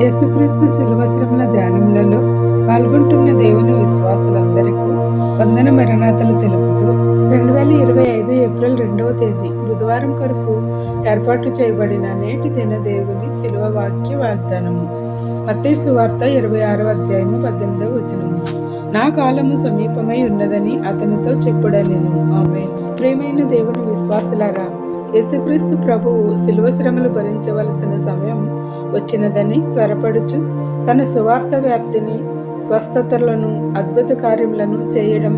యేసుక్రీస్తు శిలువశ్రమల ధ్యానములలో పాల్గొంటున్న దేవుని విశ్వాసులందరికీ వందన మరణాతలు తెలుపుతూ రెండు వేల ఇరవై ఐదు ఏప్రిల్ రెండవ తేదీ బుధవారం కొరకు ఏర్పాటు చేయబడిన నేటి దిన దేవుని శిలువ వాక్య వాగ్దానము. మత్తయి సువార్త ఇరవై ఆరో అధ్యాయము పద్దెనిమిదవ వచనము. నా కాలము సమీపమై ఉన్నదని అతనితో చెప్పుడనెను. ఆమె ప్రేమైన దేవుని విశ్వాసులారా యేసుక్రీస్తు ప్రభువు శిలువ శ్రమలు భరించవలసిన సమయం వచ్చినదని త్వరపడుచు తన సువార్త వ్యాప్తిని స్వస్థతలను అద్భుత కార్యములను చేయడం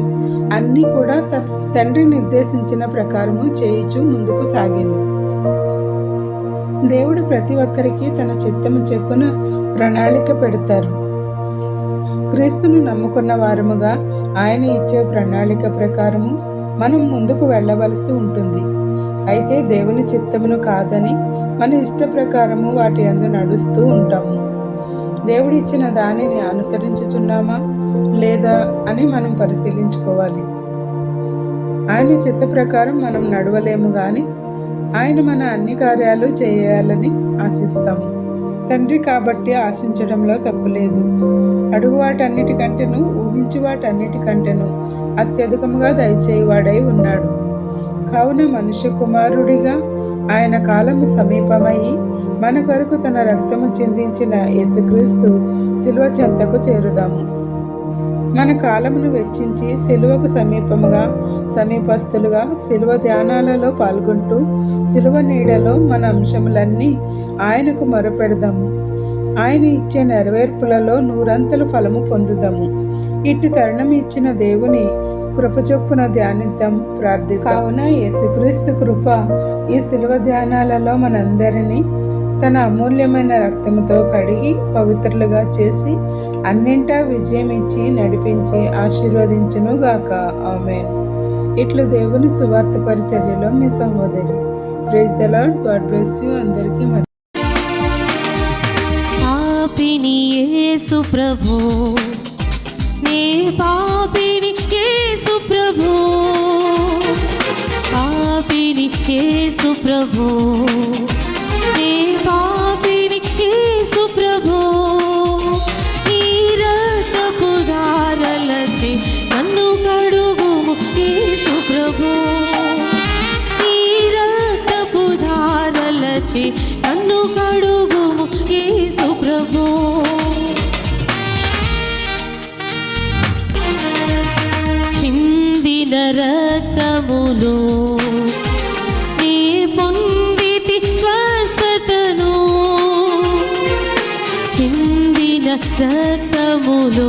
అన్నీ కూడా త- తండ్రి నిర్దేశించిన ప్రకారము చేయుచు ముందుకు సాగాను. దేవుడు ప్రతి ఒక్కరికి తన చిత్తము చెప్పున ప్రణాళిక పెడతారు. క్రీస్తును నమ్ముకున్న వారముగా ఆయన ఇచ్చే ప్రణాళిక ప్రకారము మనం ముందుకు వెళ్ళవలసి ఉంటుంది. అయితే దేవుని చిత్తమును కాదని మన ఇష్ట ప్రకారము వాటి అందు నడుస్తూ ఉంటాము. దేవుడు ఇచ్చిన దానిని అనుసరించుచున్నామా లేదా అని మనం పరిశీలించుకోవాలి. ఆయన చిత్త ప్రకారం మనం నడవలేము కానీ ఆయన మన అన్ని కార్యాలు చేయాలని ఆశిస్తాము. తండ్రి కాబట్టి ఆశించడంలో తప్పులేదు అడుగు వాటన్నిటికంటేను ఊహించి వాటన్నిటికంటేను అత్యధికముగా దయచేయువాడై ఉన్నాడు. కావున మనుష్య కుమారుడిగా ఆయన కాలము సమీపమయ్యి మన కొరకు తన రక్తము చిందించిన యేసుక్రీస్తు శిలువ చెంతకు చేరుదాము. మన కాలమును వెచ్చించి సిలువకు సమీపముగా సమీపస్తులుగా సిలువ ధ్యానాలలో పాల్గొంటూ శిలువ నీడలో మన అంశములన్నీ ఆయనకు మొరపెడదాము. ఆయన ఇచ్చే నెరవేర్పులలో నూరంతలు ఫలము పొందుదాము. ఇట్టి తరుణం ఇచ్చిన దేవుని కృపచొప్పున ధ్యానితం ధ్యానిద్దాం ప్రార్థి కావున యేసుక్రీస్తు కృప ఈ శిలువ ధ్యానాలలో మనందరినీ తన అమూల్యమైన రక్తముతో కడిగి పవిత్రులుగా చేసి అన్నింటా విజయం ఇచ్చి నడిపించి ఆశీర్వదించునుగాక. ఆమెన్. ఇట్లు దేవుని సువార్త పరిచర్యలో మీ సహోదరి. Praise the lord god bless you. అందరికీ మరి పాపిని యేసు ప్రభు నే పాపి యేసు ప్రభు. పాపిని యేసు ప్రభు. రక్తములో నీ పొందితి స్వస్థతను చిందిన రక్తములో